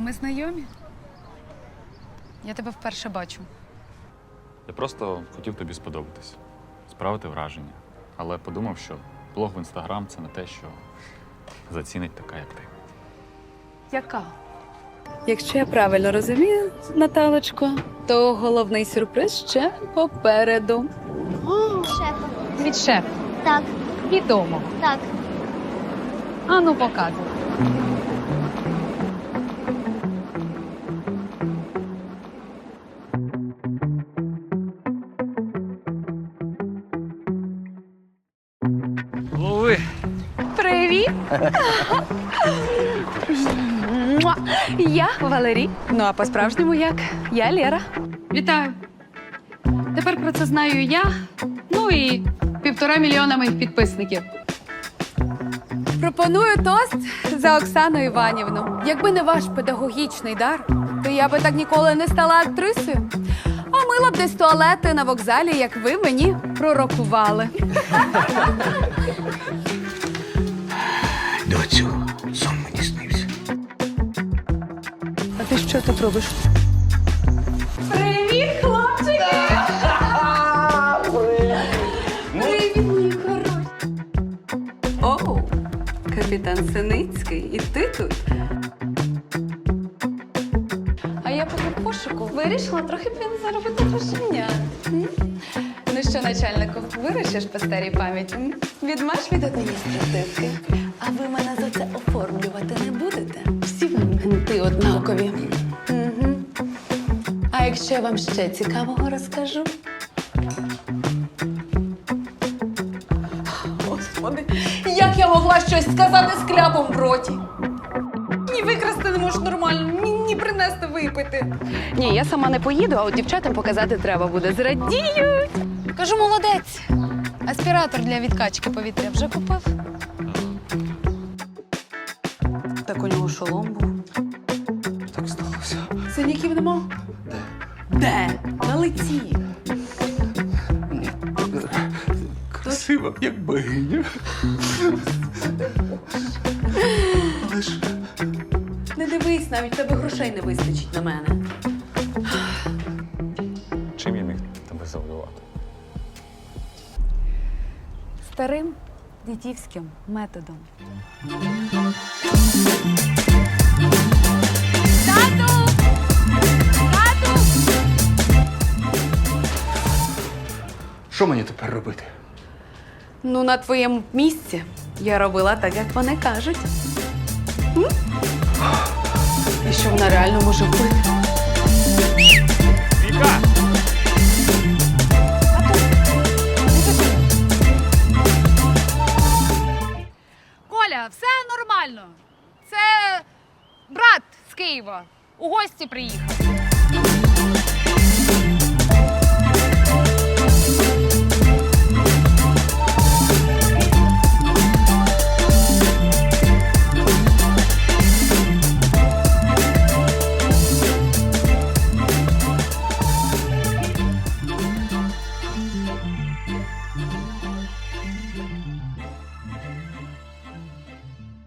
А ми знайомі? Я тебе вперше бачу. Я просто хотів тобі сподобатись, справити враження. Але подумав, що блог в інстаграм це не те, що зацінить така, як ти. Яка? Якщо я правильно розумію, Наталочко, то головний сюрприз ще попереду. Шефа. Від шефа. Так, Відомо. так. А ну показуй. Муа. Я Валерій. Ну а по-справжньому як? Я Лера. Вітаю. Тепер про це знаю я. Ну і півтора мільйона моїх підписників. Пропоную тост за Оксану Іванівну. Якби не ваш педагогічний дар, то я би так ніколи не стала актрисою. А мила б десь туалети на вокзалі, як ви мені пророкували. Ти тут робиш? Привіт, хлопчики! Привіт, мій хороший. Оу, капітан Синицький, і ти тут? А я поки пошуку вирішила трохи заробити грошення. Ну що, начальнику, вирішиш по старій пам'яті? Відмаш від адміністративки. А ви мене за це оформлювати не будете? Всі Якщо я вам ще цікавого розкажу? Господи, як я могла щось сказати з кляпом в роті? Ні викрасти не можу нормально, ні, ні принести випити. Ні, я сама не поїду, а от дівчатам показати треба буде. Зрадіють. Кажу, молодець. Аспіратор для відкачки повітря вже купив. Так у нього шолом був. Так сталося. Синяків нема? Де? На лиці. Красива, як богиня. Але ж Не дивись, навіть тебе грошей не вистачить на мене. Чим я міг тебе завдавати? Старим дідівським методом. Що мені тепер робити? Ну, на твоєму місці я робила так, як вони кажуть. М? І що вона реально може вбити? Віка! Коля, все нормально. Це брат з Києва. У гості приїхав.